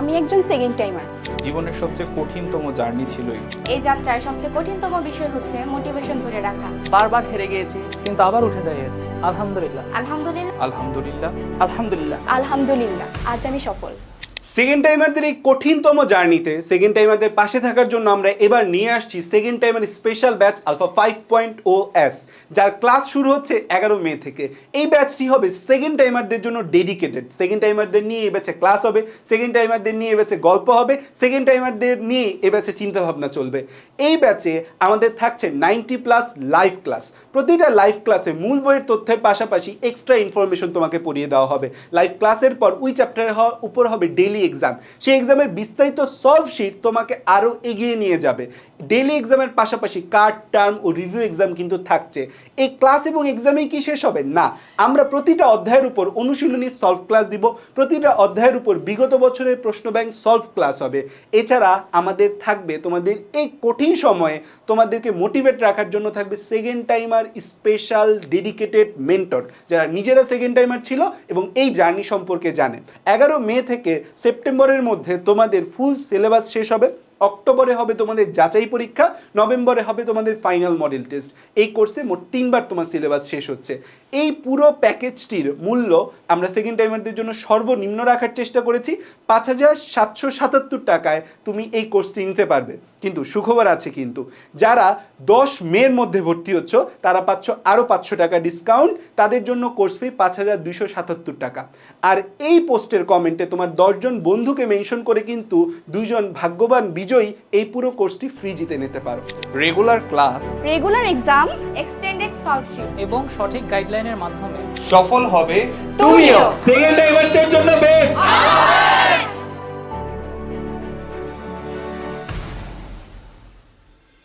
আমি একজন second timer জীবনের সবচেয়ে কঠিনতম জার্নি ছিল এই। এই যাত্রার সবচেয়ে কঠিনতম বিষয় হচ্ছে মোটিভেশন ধরে রাখা। বারবার হেরে গিয়েছি কিন্তু আবার উঠে দাঁড়িয়েছি। আলহামদুলিল্লাহ। আলহামদুলিল্লাহ। আলহামদুলিল্লাহ। আলহামদুলিল্লাহ। আলহামদুলিল্লাহ। আজ আমি সফল। সেকেন্ড টাইমারদের এই কঠিনতম জার্নিতে সেকেন্ড টাইমারদের পাশে থাকার জন্য আমরা এবার নিয়ে আসছি second timer special batch alpha five point O S যার ক্লাস শুরু হচ্ছে এগারো মে থেকে। এই ব্যাচটি হবে সেকেন্ড টাইমারদের জন্য ডেডিকেটেড সেকেন্ড টাইমারদের নিয়ে এই ব্যাচে ক্লাস হবে সেকেন্ড টাইমারদের নিয়ে এই ব্যাচে গল্প হবে সেকেন্ড টাইমারদের নিয়ে এই ব্যাচে চিন্তাভাবনা চলবে। এই ব্যাচে আমাদের থাকছে নাইনটি প্লাস লাইভ ক্লাস প্রতিটা লাইভ ক্লাসে মূল বইয়ের তথ্যের পাশাপাশি এক্সট্রা ইনফরমেশন তোমাকে পড়িয়ে দেওয়া হবে। লাইভ ক্লাসের পর ওই চ্যাপ্টারের উপর হবে ডেইলি এক্সাম সেই এক্সামের বিস্তারিত সলভ শিট তোমাকে আরও এগিয়ে নিয়ে যাবে। ডেইলি এক্সামের পাশাপাশি কার্ড টার্ম ও রিভিউ এক্সাম কিন্তু থাকছে। এই ক্লাস এবং এক্সামেই কি শেষ হবে? না, আমরা প্রতিটা অধ্যায়ের উপর অনুশীলনী সলভ ক্লাস দিব। প্রতিটা অধ্যায়ের উপর বিগত বছরের প্রশ্ন ব্যাংক সলভ ক্লাস হবে। এছাড়া আমাদের থাকবে তোমাদের এই কঠিন সময়ে তোমাদেরকে মোটিভেট রাখার জন্য থাকবে second timer special dedicated mentor যারা নিজেরা সেকেন্ড টাইমার ছিল এবং এই জার্নি সম্পর্কে জানে। এগারো মে থেকে সেপ্টেম্বরের মধ্যে তোমাদের ফুল সিলেবাস শেষ হবে। অক্টোবরে হবে তোমাদের যাচাই পরীক্ষা, নভেম্বরে হবে তোমাদের ফাইনাল মডেল টেস্ট এই কোর্সে মোট তিনবার তোমার সিলেবাস শেষ হচ্ছে। এই পুরো প্যাকেজটির মূল্য আমরা সেকেন্ড টাইমারদের জন্য সর্বনিম্ন রাখার চেষ্টা করেছি। পাঁচ হাজার সাতশো সাতাত্তর টাকায় তুমি এই কোর্সটি নিতে পারবে। কিন্তু সুখবর আছে কিন্তু। যারা দশ মের মধ্যে ভর্তি হচ্ছ তারা পাচ্ছ আরও পাঁচশো টাকা ডিসকাউন্ট তাদের জন্য কোর্স ফি পাঁচ হাজার দুইশো সাতাত্তর টাকা। আর এই পোস্টের কমেন্টে তোমার দশজন বন্ধুকে মেনশন করে কিন্তু দুইজন ভাগ্যবান বিজয়ী এই পুরো কোর্সটি ফ্রি জিতে নিতে পারো। Regular class regular exam extended solve sheet এবং সঠিক গাইডলাইনের মাধ্যমে। সফল হবে তুমিও। সেকেন্ড টাইমারদের জন্য বেস্ট